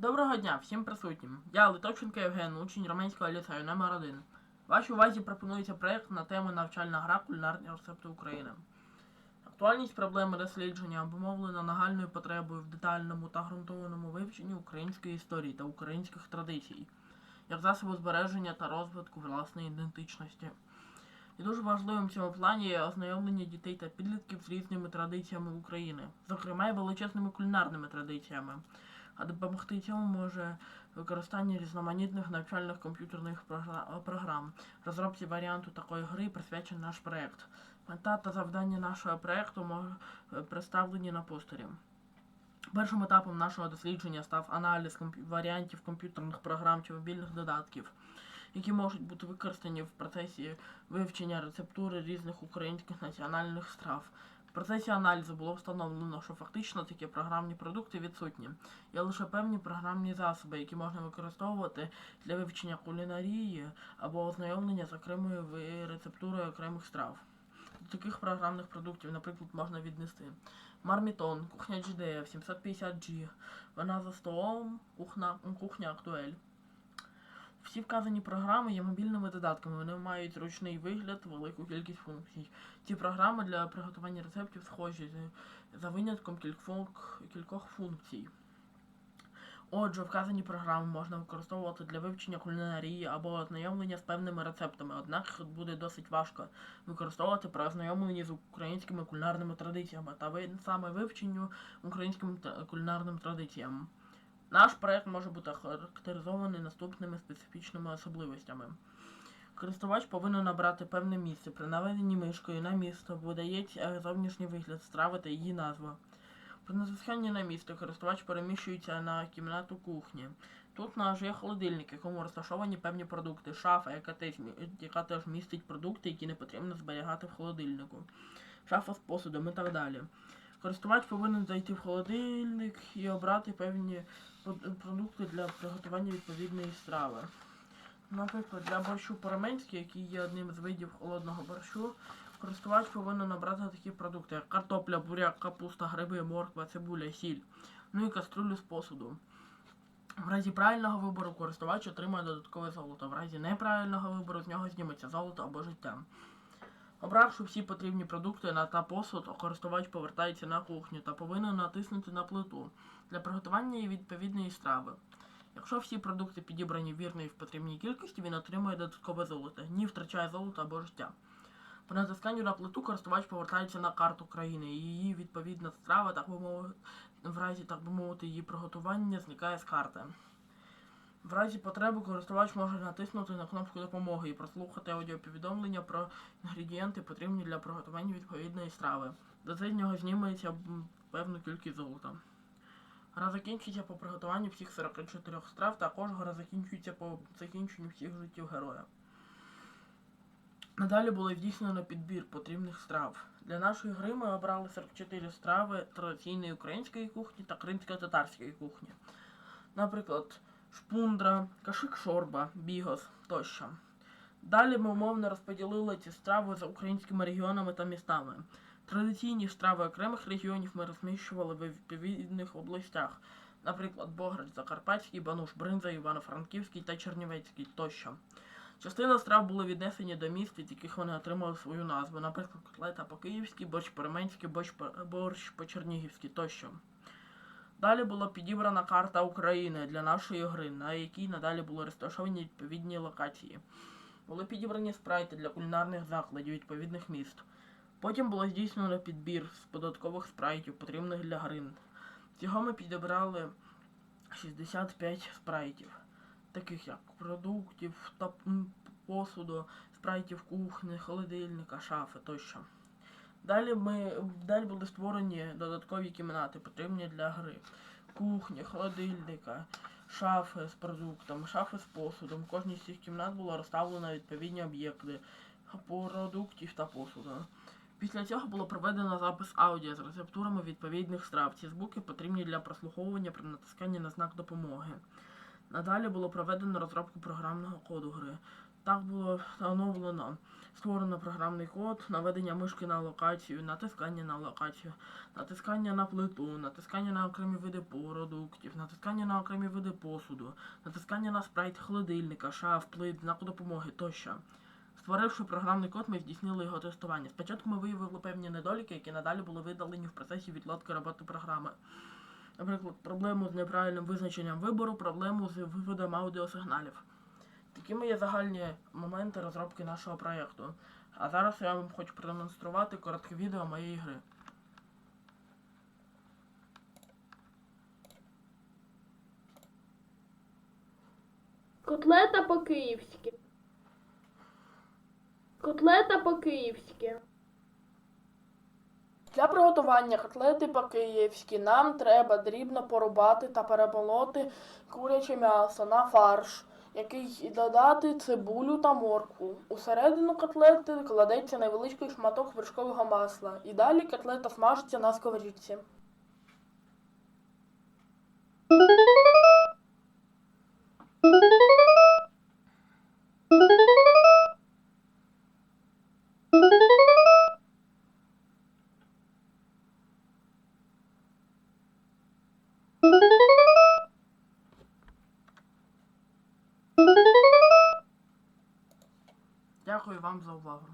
Доброго дня всім присутнім. Я Литовченко Євген, учень Роменського ліцею номер 1 Вашій увазі пропонується проєкт на тему навчальна гра кулінарні рецепти України. Актуальність проблеми дослідження обумовлена нагальною потребою в детальному та ґрунтованому вивченні української історії та українських традицій, як засобу збереження та розвитку власної ідентичності. І дуже важливим в цьому плані є ознайомлення дітей та підлітків з різними традиціями України, зокрема й величезними кулінарними традиціями. А допомогти цьому може використання різноманітних навчальних комп'ютерних програм. Розробці варіанту такої гри присвячений наш проєкт. Мета та завдання нашого е, представлені на постері. Першим етапом нашого дослідження став аналіз варіантів комп'ютерних програм чи мобільних додатків, які можуть бути використані в процесі вивчення рецептури різних українських національних страв. В процесі аналізу було встановлено, що фактично такі програмні продукти відсутні. Є лише певні програмні засоби, які можна використовувати для вивчення кулінарії або ознайомлення з окремою рецептурою окремих страв. До таких програмних продуктів, наприклад, можна віднести Мармітон, кухня GDF, 750G, вона за столом, кухня, кухня Актуель. Всі вказані програми є мобільними додатками, вони мають зручний вигляд, велику кількість функцій. Ці програми для приготування рецептів схожі за винятком кількох функцій. Отже, вказані програми можна використовувати для вивчення кулінарії або ознайомлення з певними рецептами, однак буде досить важко використовувати при ознайомленні з українськими кулінарними традиціями та саме вивченню українським кулінарним традиціям. Наш проект може бути характеризований наступними специфічними особливостями. Користувач повинен набрати певне місце. При наведенні мишкою на місто видається зовнішній вигляд страви та її назва. При натисканні на місто користувач переміщується на кімнату кухні. Тут наш є холодильник, якому розташовані певні продукти, шафа, яка теж, яка теж містить продукти, які не потрібно зберігати в холодильнику, шафа з посудом і так далі. Користувач повинен зайти в холодильник і обрати певні продукти для приготування відповідної страви. Наприклад, для борщу по-раменськи, який є одним з видів холодного борщу, користувач повинен набрати такі продукти, як картопля, буряк, капуста, гриби, морква, цибуля, сіль, ну і каструлю з посуду. В разі правильного вибору користувач отримає додаткове золото. В разі неправильного вибору з нього зніметься золото або життя. Обравши всі потрібні продукти та посуд, користувач повертається на кухню та повинен натиснути на плиту для приготування відповідної страви. Якщо всі продукти підібрані вірно і в потрібній кількості, він отримує додаткове золото, ні втрачає золото або життя. При натисканні на плиту користувач повертається на карту країни, і її відповідна страва, так би мовити, в разі, так би мовити, її приготування зникає з карти. В разі потреби користувач може натиснути на кнопку допомоги і прослухати аудіоповідомлення про інгредієнти, потрібні для приготування відповідної страви. До нього зніметься м, певну кількість золота. Гра закінчується по приготуванню всіх 44 страв, також гра закінчується по закінченню всіх життів героя. Надалі було здійснено підбір потрібних страв. Для нашої гри ми обрали 44 страви традиційної української кухні та кримсько-татарської кухні. Наприклад, шпундра, кашик шорба, бігос тощо. Далі ми умовно розподілили ці страви за українськими регіонами та містами. Традиційні страви окремих регіонів ми розміщували в відповідних областях, наприклад, Бограч, Закарпатський, Бануш, Бринза, Івано-Франківський та Чернівецький тощо. Частина страв були віднесені до міст, від яких вони отримали свою назву, наприклад, котлета по-київськи, борщ по-ременськи, борщ по- борщ по-чернігівськи тощо. Далі була підібрана карта України для нашої гри, на якій надалі були розташовані відповідні локації. Були підібрані спрайти для кулінарних закладів відповідних міст. Потім було здійснено підбір з додаткових спрайтів, потрібних для гри. Всього ми підібрали 65 спрайтів, таких як продуктів, та посуду, спрайтів кухні, холодильника, шафи тощо. Далі ми далі були створені додаткові кімнати, потрібні для гри. Кухня, холодильника, шафи з продуктами, шафи з посудом. В кожній з цих кімнат було розставлено відповідні об'єкти продуктів та посуду. Після цього було проведено запис аудіо з рецептурами відповідних страв. Ці звуки потрібні для прослуховування при натисканні на знак допомоги. Надалі було проведено розробку програмного коду гри. Так було оновлено. Створено програмний код, наведення мишки на локацію, натискання на локацію, натискання на плиту, натискання на окремі види продуктів, натискання на окремі види посуду, натискання на спрайт холодильника, шаф, плит, знаку допомоги тощо. Створивши програмний код, ми здійснили його тестування. Спочатку ми виявили певні недоліки, які надалі були видалені в процесі відладки роботи програми. Наприклад, проблему з неправильним визначенням вибору, проблему з виводом аудіосигналів. Такими є загальні моменти розробки нашого проєкту. А зараз я вам хочу продемонструвати коротке відео моєї гри. Котлета по-київськи. Котлета по-київськи. Для приготування котлети по-київськи нам треба дрібно порубати та перемолоти куряче м'ясо на фарш, який додати цибулю та моркву. Усередину котлети кладеться невеличкий шматок вершкового масла. І далі котлета смажиться на сковорідці. Дякую вам за увагу.